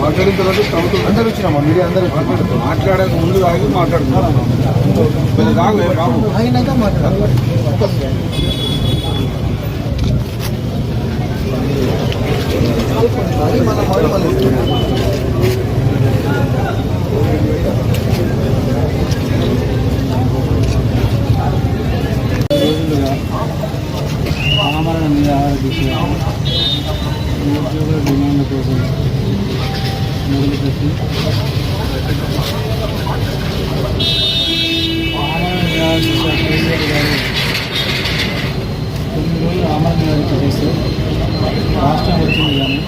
మాట్లాడిన తర్వాత ప్రభుత్వం అందరూ వచ్చినామా మీడియా అందరూ మాట్లాడక ముందు కాదు మాట్లాడుతున్నారు కాదు బాబు అయినాక మాట్లాడాలి మన మొదలు మళ్ళీ రోజులుగా ఆమరణ నిరాహార దీక్ష నిరుద్యోగుల డిమాండ్ల కోసం మొదలుపెట్టి ఆమరణ నిరాహార దీక్ష కేసీఆర్ గారు తొమ్మిది రోజులు ఆమరణ నిరాహార దీక్ష చేస్తే రాష్ట్రం వచ్చింది కానీ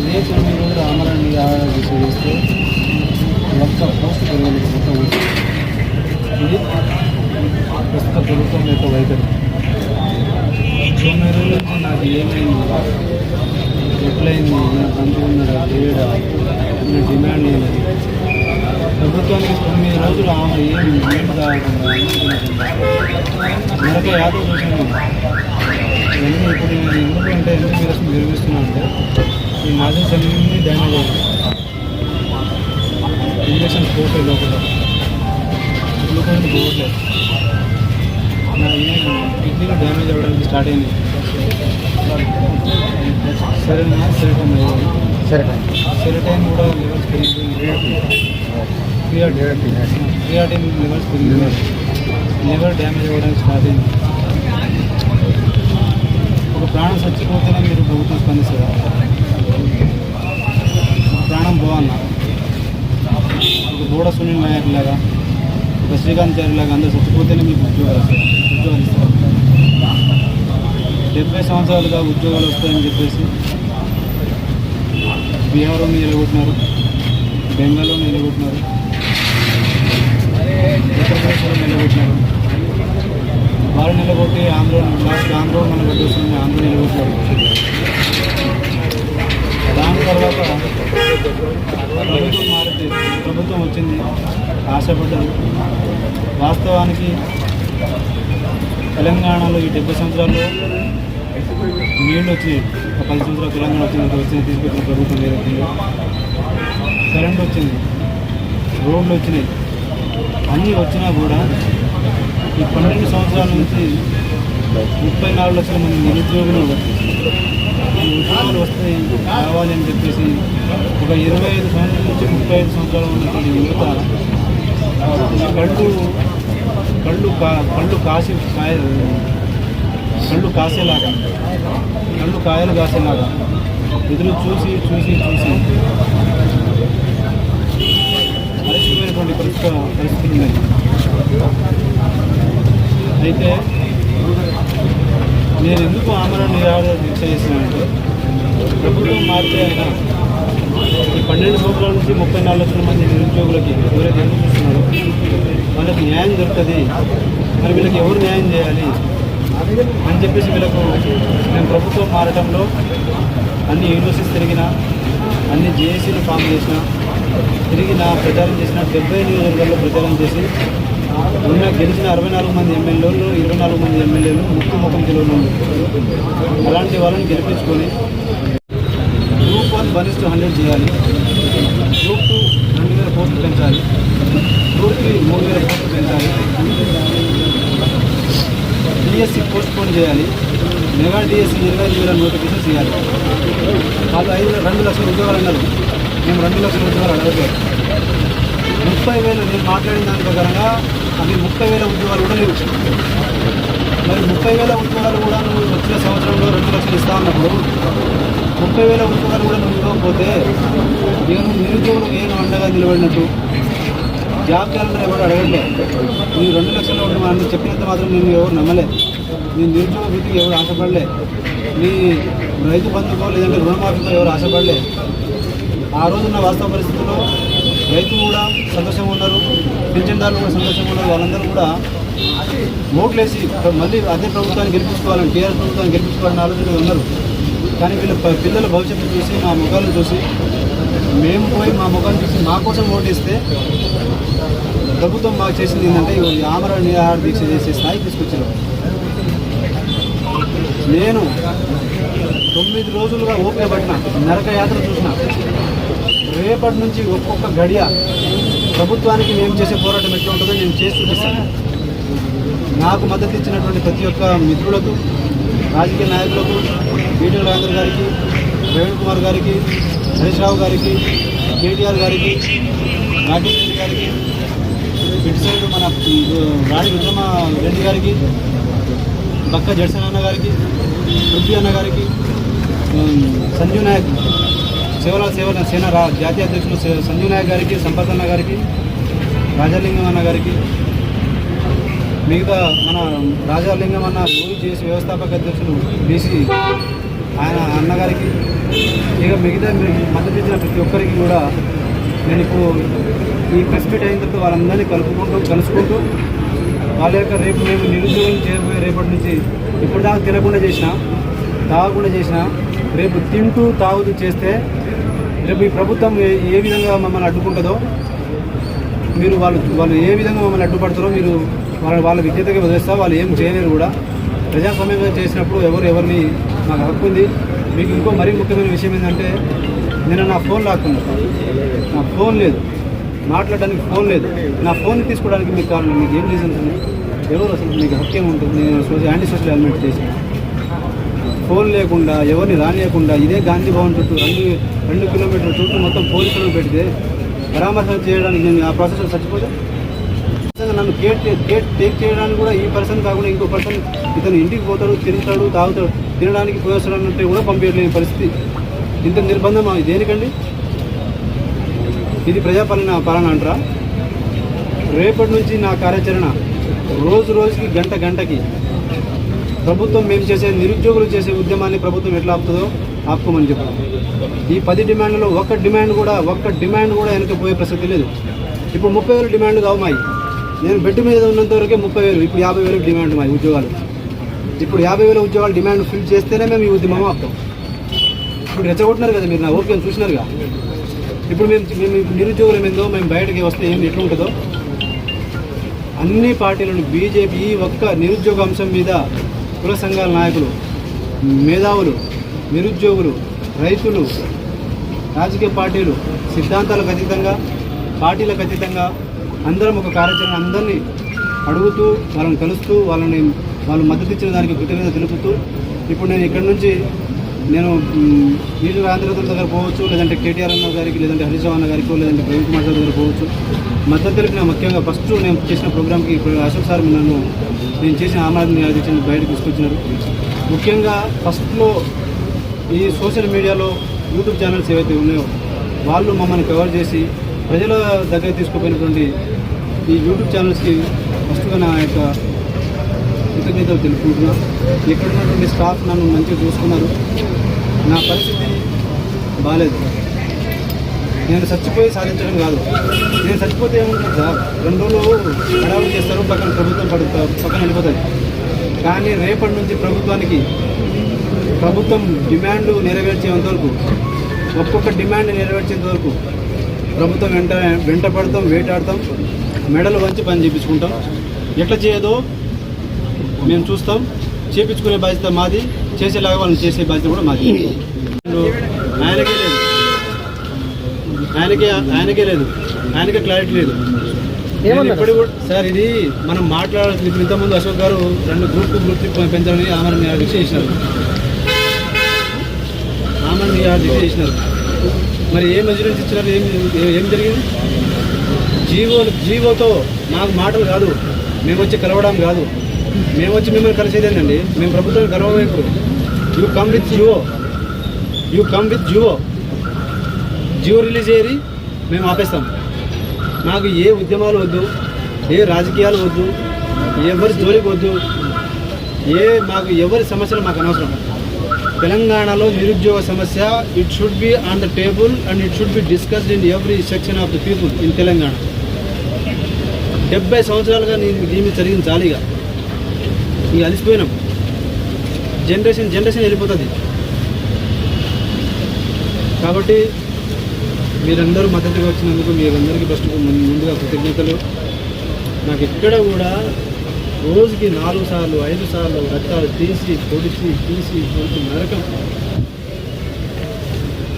ఇదే తొమ్మిది రోజులు ఆమరణ నిరాహార దీక్ష చేస్తే ఒక్క పోస్ట్ పెరగలేదు ఒక్క ఓటు ఇది ప్రస్తుత ప్రభుత్వం యొక్క వైఖరి తొమ్మిది రోజుల నుంచి నాకు ఏమైంది ఎట్లయింది నా పంచుకున్నాడా లేడా నా డిమాండ్ ఏంటి ప్రభుత్వానికి తొమ్మిది రోజులు ఆమె ఏం ఏం మరొక యాదవ్ చూసాను ఇవన్నీ ఇప్పుడు నేను ఎందుకంటే ఎందుకు మీరు నిర్మిస్తున్నా అంటే ఈ మజిల్స్ అన్నీ డ్యామేజ్ అయ్యాయి ఇంజక్షన్ పోతాయి లోపల. గ్లూకోజ్ పోవట్లేదు. కిడ్నీలో డ్యామేజ్ అవ్వడానికి స్టార్ట్ అయింది. సరేనా సెరటైన్ అయ్యాయి సరే సెరటైన్ కూడా లెవెల్స్ పెరిగిపోయింది. క్రియాటిన్ లెవెల్స్ పెరిగిపోయింది. లివర్ డ్యామేజ్ అవ్వడానికి స్టార్ట్ అయింది ఒక ప్రాణం చచ్చిపోతేనే మీరు ప్రభుత్వం స్పందిస్తారా ప్రాణం పోవన్నా ఒక బోడ సునీల్ నాయక్ లాగా ఒక శ్రీకాంత్ చారి లాగా అందరూ చచ్చిపోతేనే మీకు ఉద్యోగాలు ఉద్యోగాలు ఇస్తారు. డెబ్బై సంవత్సరాలుగా ఉద్యోగాలు వస్తాయని చెప్పేసి బీహార్లో నిలగొట్టినారు బెంగాల్లో నిలగొట్టినారు ఉత్తరప్రదేశ్లో నిలగొట్టినారు వారు నిలబొట్టి ఆంధ్ర లాస్ట్ ఆంధ్ర మన వస్తుంది ఆంధ్ర నిలబొట్టారు. దాని తర్వాత ప్రభుత్వం మారితే ప్రభుత్వం వచ్చింది. ఆశపడ్డది వాస్తవానికి తెలంగాణలో ఈ డెబ్బై సంవత్సరాల్లో నీళ్ళు వచ్చినాయి. ఒక పది సంవత్సరాలు తెలంగాణ వచ్చింది వచ్చింది వచ్చిన తీసుకొచ్చిన ప్రభుత్వం ఏదైతే కరెంట్ వచ్చింది రోడ్లు వచ్చినాయి. అన్నీ వచ్చినా కూడా ఈ పన్నెండు సంవత్సరాల నుంచి ముప్పై నాలుగు లక్షల మంది నిరుద్యోగులు ఈ ఉద్యోగాలు వస్తాయి కావాలి అని చెప్పేసి ఒక ఇరవై ఐదు సంవత్సరాల నుంచి ముప్పై ఐదు సంవత్సరాలు ఉన్నటువంటి యువత కళ్ళు కళ్ళు కా కళ్ళు కాసి కాయ కళ్ళు కాసేలాగా కళ్ళు కాయలు కాసేలాగా ఎదురు చూసి చూసి చూసి అలసిపోయినటువంటి పరిస్థితి పరిస్థితి ఉన్నాయి అయితే నేను ఎందుకు ఆమరణ నిరాహార దీక్ష చేసినానంటే ప్రభుత్వం మారితే అయినా ఈ పన్నెండు సంవత్సరాల నుంచి ముప్పై నాలుగు లక్షల మంది నిరుద్యోగులకి ఎవరైతే ఎందుకు చూస్తున్నారో వాళ్ళకి న్యాయం దొరుకుతుంది. మరి వీళ్ళకి ఎవరు న్యాయం చేయాలి అని చెప్పేసి వీళ్ళకు మేము ప్రభుత్వం మారటంలో అన్ని యూనివర్సిటీస్ తిరిగిన అన్ని జేఏసీలు ఫామ్ చేసిన తిరిగిన ప్రచారం చేసిన డెబ్బై నియోజకవర్గాల్లో ప్రచారం చేసి ఉన్న గెలిచిన అరవై నాలుగు మంది ఎమ్మెల్యేలు ఇరవై నాలుగు మంది ఎమ్మెల్యేలు ముక్కు ముఖం జిల్లాలో అలాంటి వాళ్ళని గెలిపించుకొని group one one two hundred చేయాలి. గ్రూప్ టూ రెండు వేల పోస్టులు పెంచాలి. గ్రూప్ త్రీ మూడు వేల పోస్టులు పెంచాలి. డిఎస్సి పోస్ట్ పోన్ చేయాలి. మెగా డిఎస్సి ఇరవై ఐదు వేల నోటిఫికేషన్ చేయాలి. వాళ్ళు ఐదు రెండు లక్షల ఉద్యోగాలు అన్నారు. మేము రెండు లక్షల ఉద్యోగాలు అడగలేదు ముప్పై వేలు నేను మాట్లాడిన దాని ప్రకారంగా అవి ముప్పై వేల ఉద్యోగాలు కూడా లేవు. మరి ముప్పై వేల ఉద్యోగాలు కూడా నువ్వు వచ్చిన సంవత్సరంలో రెండు లక్షలు ఇస్తా అన్నప్పుడు ముప్పై వేల ఉద్యోగాలు కూడా నువ్వు ఇవ్వకపోతే నేను నిరుద్యోగులు ఏం అండగా నిలబడినట్టు జాబ్ క్యాలెండర్ ఎవరు అడగట్లే. నువ్వు రెండు లక్షలు ఉండడం అని చెప్పినంత మాత్రం నేను ఎవరు నమ్మలే. నీ నిరుద్యోగ వృత్తికి ఎవరు ఆశపడలే. నీ రైతు బంధుకో లేదంటే రుణమాఫీతో ఎవరు ఆశపడలే. ఆ రోజున్న వాస్తవ పరిస్థితుల్లో రైతు కూడా సంతోషంగా ఉన్నారు పింఛన్దారులు కూడా సంతోషంగా ఉన్నారు. వాళ్ళందరూ కూడా ఓట్లేసి మళ్ళీ అదే ప్రభుత్వాన్ని గెలిపించుకోవాలని టీఆర్ఎస్ ప్రభుత్వాన్ని గెలిపించుకోవాలని ఆలోచన ఉన్నారు. కానీ వీళ్ళ ప- పిల్లల భవిష్యత్తు చూసి మా ముఖాలను చూసి మేము పోయి మా ముఖాన్ని చూసి మా కోసం ఓటేస్తే ప్రభుత్వం మాకు చేసింది ఏంటంటే ఈ ఆమరణ నిరాహార దీక్ష చేసే స్థాయికి తీసుకొచ్చారు నేను తొమ్మిది రోజులుగా ఓపిక పట్టిన నరక యాత్ర చూసిన రేపటి నుంచి ఒక్కొక్క గడియ ప్రభుత్వానికి మేము చేసే పోరాటం ఎట్లా ఉంటుందో నేను చేసి చూపిస్తాను. నాకు మద్దతు ఇచ్చినటువంటి ప్రతి ఒక్క మిత్రులకు రాజకీయ నాయకులకు బీటీఎల్ రాజేంద్ర గారికి ప్రవీణ్ కుమార్ గారికి హరీష్ రావు గారికి కేటీఆర్ గారికి రాకేష్ రెడ్డి గారికి ఇటు సైడ్ మన రాణి విక్రమ రెడ్డి గారికి బక్క జడ్సన్ అన్న గారికి పృథ్వీ అన్న గారికి సంజీవ్ నాయక్. సేవల సేవల సేన రా జాతీయ అధ్యక్షులు సంజీవ్ నాయక్ గారికి సంపతన్న అన్న గారికి రాజాలింగం అన్న గారికి మిగతా మన రాజలింగం అన్న చేసి వ్యవస్థాపక అధ్యక్షులు బీసీ ఆయన అన్నగారికి ఇక మిగతా మీ- మద్దతు ఇచ్చిన ప్రతి ఒక్కరికి కూడా నేను ఇప్పుడు ఈ ప్రెస్ మీట్ అయిన తర్వాత వాళ్ళందరినీ కలుపుకుంటూ కలుసుకుంటూ వాళ్ళ యొక్క రేపు మేము నిరుద్యోగం చేయబోయే రేపటి నుంచి ఇప్పుడు దాకా తినకుండా చేసిన తాగకుండా చేసిన రేపు తింటూ తాగుతూ చేస్తే రేపు ఈ ప్రభుత్వం ఏ ఏ విధంగా మమ్మల్ని అడ్డుకుంటుందో మీరు వాళ్ళు వాళ్ళు ఏ విధంగా మమ్మల్ని అడ్డుపడతారో మీరు వాళ్ళ వాళ్ళ విద్యతగా వదిలేస్తా వాళ్ళు ఏం చేయలేరు కూడా. ప్రజాస్వామ్యంగా చేసినప్పుడు ఎవరు ఎవరిని నాకు హక్కు ఉంది. మీకు ఇంకో మరీ ముఖ్యమైన విషయం ఏంటంటే నేను నా ఫోన్ లాక్కున్నాను నా ఫోన్ లేదు. మాట్లాడడానికి ఫోన్ లేదు. నా ఫోన్ తీసుకోవడానికి మీకు కారణం మీకు ఏం రీజన్స్ ఉన్నాయి ఎవరు అసలు మీకు హక్కు ఏముంటుంది? నేను యాంటీ సోషల్ ఎలిమెంట్ చేసి ఫోన్ లేకుండా ఎవరిని రానియకుండా ఇదే గాంధీ భవన్ చుట్టూ రెండు రెండు కిలోమీటర్ల చుట్టూ మొత్తం పోలీసులు పెడితే పరామర్శన చేయడానికి నేను ఆ ప్రాసెస్లో చచ్చిపోతే? నన్ను కేట్ కేట్ టేక్ చేయడానికి కూడా ఈ పర్సన్ కాకుండా ఇంకో పర్సన్ ఇతను ఇంటికి పోతాడు తింటాడు తాగుతాడు తినడానికి పోయేస్తాడు అన్నట్టు కూడా పంపించలేని పరిస్థితి. ఇంత నిర్బంధం ఇది? దేనికండి? ఇది ప్రజాపాలన పాలన అంటారా? రేపటి నుంచి నా కార్యాచరణ రోజు రోజుకి గంట గంటకి ప్రభుత్వం మేము చేసే నిరుద్యోగులు చేసే ఉద్యమాన్ని ప్రభుత్వం ఎట్లా ఆపుతుందో ఆపుకోమని చెప్పారు. ఈ పది డిమాండ్లో ఒక్క డిమాండ్ కూడా ఒక్క డిమాండ్ కూడా వెనక పోయే ప్రసక్తి లేదు. ఇప్పుడు ముప్పై వేలు డిమాండ్ కావు మాయి. నేను బెడ్ మీద ఉన్నంత వరకే ముప్పై వేలు ఇప్పుడు యాభై వేలకు డిమాండ్ మాయి ఉద్యోగాలు. ఇప్పుడు యాభై వేల ఉద్యోగాలు డిమాండ్ ఫిల్ చేస్తేనే మేము ఈ ఉద్యమం ఆపుతాం. ఇప్పుడు రెచ్చగొట్టినారు కదా మీరు నా ఓపిక చూసినారుగా? ఇప్పుడు మేము మేము నిరుద్యోగులం ఏందో మేము బయటకి వస్తే ఏం ఎట్లా ఉంటుందో అన్ని పార్టీలను బీజేపీ ఈ ఒక్క నిరుద్యోగ అంశం మీద కుల సంఘాల నాయకులు మేధావులు నిరుద్యోగులు రైతులు రాజకీయ పార్టీలు సిద్ధాంతాలకు అతీతంగా పార్టీలకు అతీతంగా అందరం ఒక కార్యాచరణ అందరినీ అడుగుతూ వాళ్ళని కలుస్తూ వాళ్ళని వాళ్ళు మద్దతు ఇచ్చిన దానికి కృతజ్ఞత తెలుపుతూ ఇప్పుడు నేను ఇక్కడ నుంచి నేను నీటి రాంధ్రతల దగ్గర పోవచ్చు లేదంటే కేటీఆర్ అన్న గారికి లేదంటే హరీష్ అన్న గారికి లేదంటే ప్రవీణ్ కుమార్ సార్ దగ్గర పోవచ్చు. మద్దతు తెలిపిన ముఖ్యంగా ఫస్ట్ నేను చేసిన ప్రోగ్రామ్కి అశోక్ సార్ నన్ను నేను చేసిన ఆమాదిని న్యాయదీక్షని బయటకు తీసుకొచ్చినారు. ముఖ్యంగా ఫస్ట్లో ఈ సోషల్ మీడియాలో యూట్యూబ్ ఛానల్స్ ఏవైతే ఉన్నాయో వాళ్ళు మమ్మల్ని కవర్ చేసి ప్రజల దగ్గర తీసుకుపోయినటువంటి ఈ యూట్యూబ్ ఛానల్స్కి ఫస్ట్గా నా యొక్క కృతజ్ఞతలు తెలుపుకుంటున్నా. ఇక్కడ ఉన్నటువంటి స్టాఫ్ నన్ను మంచిగా చూసుకున్నారు. నా పరిస్థితి బాగాలేదు నేను చచ్చిపోయి సాధించడం కాదు. నేను చచ్చిపోతే ఏముంటుంది సార్ రెండు రోజులు హడావులు చేస్తారు పక్కన ప్రభుత్వం పడు పక్కన వెళ్ళిపోతుంది కానీ రేపటి నుంచి ప్రభుత్వానికి ప్రభుత్వం డిమాండ్ నెరవేర్చేంత వరకు ఒక్కొక్క డిమాండ్ నెరవేర్చేంత వరకు ప్రభుత్వం వెంట వెంట పడతాం వేటాడతాం మెడలు వంచి పని చేయించుకుంటాం ఎట్లా చేయదో మేము చూస్తాం. చేపించుకునే బాధ్యత మాది. చేసేలాగా వాళ్ళని చేసే బాధ్యత కూడా మాది. ఆయనకే లేదు. ఆయనకే ఆయనకే లేదు. ఆయనకే క్లారిటీ లేదు. ఇప్పుడు కూడా సార్ ఇది మనం మాట్లాడాల్సింది ఇప్పుడు ఇంతకుముందు అశోక్ గారు రెండు గ్రూప్ గ్రూప్ పెంచాలని ఆమరణ నిరాదీక్ష చేసినారు ఆమరణ నిరాదీక్ష చేసినారు మరి ఏం మెజర్మెంట్స్ ఇచ్చినారు? ఏం ఏ- ఏం జరిగింది? జీవో జీవోతో మాకు మాటలు కాదు. మేము వచ్చి కలవడం కాదు. మేము వచ్చి మిమ్మల్ని కలిసేది ఏంటండి మేము ప్రభుత్వం గర్వమే ఇప్పుడు you come with GO you come with GO GO release అయ్యేది మేము ఆపేస్తాం. మాకు ఏ ఉద్యమాలు వద్దు ఏ రాజకీయాలు వద్దు ఎవరి జోలికి వద్దు ఏ మాకు ఎవరి సమస్యలు మాకు అనవసరం. తెలంగాణలో నిరుద్యోగ సమస్య it should be on the table and it should be discussed in every section of the people in Telangana డెబ్బై సంవత్సరాలుగా నేను దీన్ని జరిగింది చాలీగా ఇక అలసిపోయినాం. జనరేషన్ జనరేషన్ వెళ్ళిపోతుంది. కాబట్టి మీరందరూ మద్దతుగా వచ్చినందుకు మీరందరికీ ఫస్ట్ ముందుగా కృతజ్ఞతలు. నాకు ఎక్కడ కూడా రోజుకి నాలుగు సార్లు ఐదు సార్లు రక్తాలు తీసి పొడిచి తీసి పొడిచి నరకం.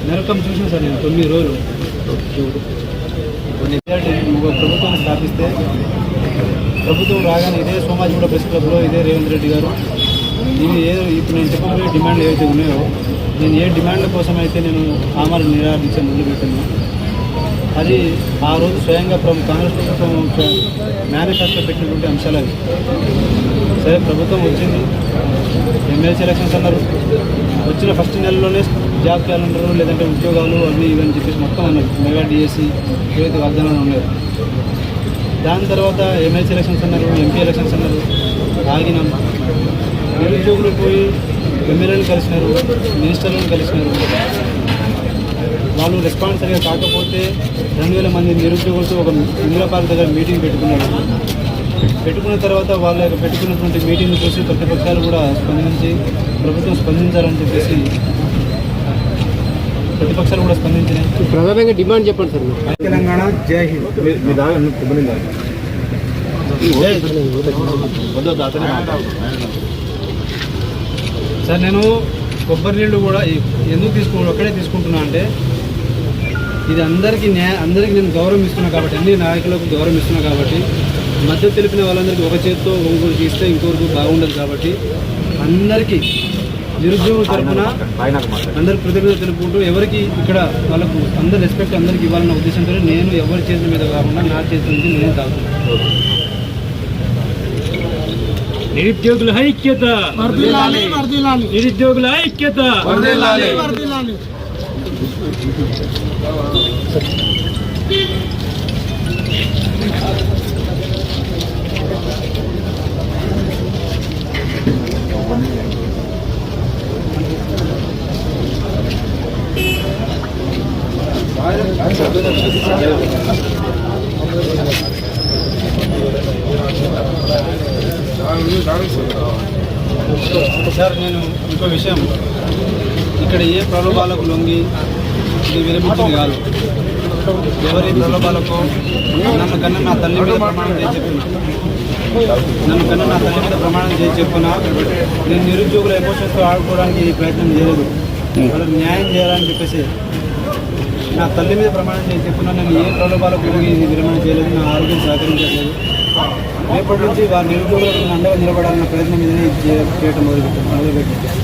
నరకం చూసిన సార్ నేను తొమ్మిది రోజులు. ప్రభుత్వం స్థాపిస్తే ప్రభుత్వం రాగానే ఇదే సోమాజిగూడ ప్రెస్ క్లబ్లో ఇదే రేవంత్ రెడ్డి గారు. నేను ఏ ఇప్పుడు నేను చెప్పబోయే డిమాండ్లు ఏవైతే ఉన్నాయో నేను ఏ డిమాండ్ల కోసం అయితే నేను ఆమరణ నిరాదీక్ష ముందు పెట్టాను అది ఆ రోజు స్వయంగా ప్రభు కాంగ్రెస్ ప్రభుత్వం మేనిఫెస్టో పెట్టినటువంటి అంశాలు అవి. సరే ప్రభుత్వం వచ్చింది. ఎమ్మెల్సీ ఎలక్షన్స్ అన్నారు. వచ్చిన ఫస్ట్ నెలలోనే జాబ్ క్యాలెండర్ లేదంటే ఉద్యోగాలు అవి ఇవన్నీ చెప్పేసి మొత్తం అన్నారు. మెగా డిఎస్సి ఏవైతే వాగ్దానాలు ఉన్నాయో. దాని తర్వాత ఎమ్మెల్సీ ఎలక్షన్స్ అన్నారు ఎంపీ ఎలక్షన్స్ అన్నారు ఆగినాం నిరుద్యోగులు పోయి ఎమ్మెల్యేలను కలిసినారు మినిస్టర్లను కలిసినారు. వాళ్ళు రెస్పాన్స్ సరిగా కాకపోతే రెండు వేల మంది నిరుద్యోగులతో ఒక ఇందిరా పార్క్ దగ్గర మీటింగ్ పెట్టుకున్నారు. పెట్టుకున్న తర్వాత వాళ్ళ యొక్క పెట్టుకున్నటువంటి మీటింగ్ చూసి ప్రతిపక్షాలు కూడా స్పందించి ప్రభుత్వం స్పందించాలని చెప్పేసి ప్రతిపక్షాలు కూడా స్పందించినాయి ప్రధానంగా డిమాండ్ చెప్పండి సార్ తెలంగాణ జై హింద్. సార్ నేను కొబ్బరి నీళ్ళు కూడా ఎందుకు తీసుకు ఒక్కడే తీసుకుంటున్నా అంటే ఇది అందరికీ న్యాయ అందరికీ నేను గౌరవం ఇస్తున్నా కాబట్టి అన్ని నాయకులకు గౌరవం ఇస్తున్నా కాబట్టి మద్దతు తెలిపిన వాళ్ళందరికీ ఒక చేత్తో ఇంకొకరికి ఇస్తే ఇంకొకరికి బాగుండదు కాబట్టి అందరికీ నిరుద్యోగుల తరఫున అందరికి కృతజ్ఞత తెలుపుకుంటూ ఎవరికి ఇక్కడ వాళ్ళకు అందరు రెస్పెక్ట్ అందరికి ఇవ్వాలన్న ఉద్దేశంతో నేను ఎవరి చేతుల మీద కాకుండా నా చేతుల నుంచి నేను తాగుతాను. నిరుద్యోగుల ఐక్యత. నిరుద్యోగుల ఐక్యత. సార్ నేను ఇంకో విషయం. ఇక్కడ ఏ ప్రలోభాలకు లొంగి ఇది విరమించింది కాదు. ఎవరి ప్రలోభాలకు నన్ను కన్నా నా తల్లి మీద ప్రమాణం చేసి చెప్పున్నా నన్ను కన్నా నా తల్లి మీద ప్రమాణం చేసి చెప్పున్నా నేను నిరుద్యోగుల ఎమోషన్స్తో ఆడుకోవడానికి ఈ ప్రయత్నం చేయలేదు. వాళ్ళకి న్యాయం చేయాలని చెప్పేసి నా తల్లి మీద ప్రమాణం నేను చెప్పున్నా నేను ఏ ప్రలోభాలకు గురించి విరమణ చేయలేదు. నా ఆరోగ్యం సహకరించలేదు రేపటి నుంచి వారి నిరుద్యోగులకు అండగా నిలబడాలన్న ప్రయత్నం మీదనే చేయటం మొదలుపెట్టాను. మొదలుపెట్టాను.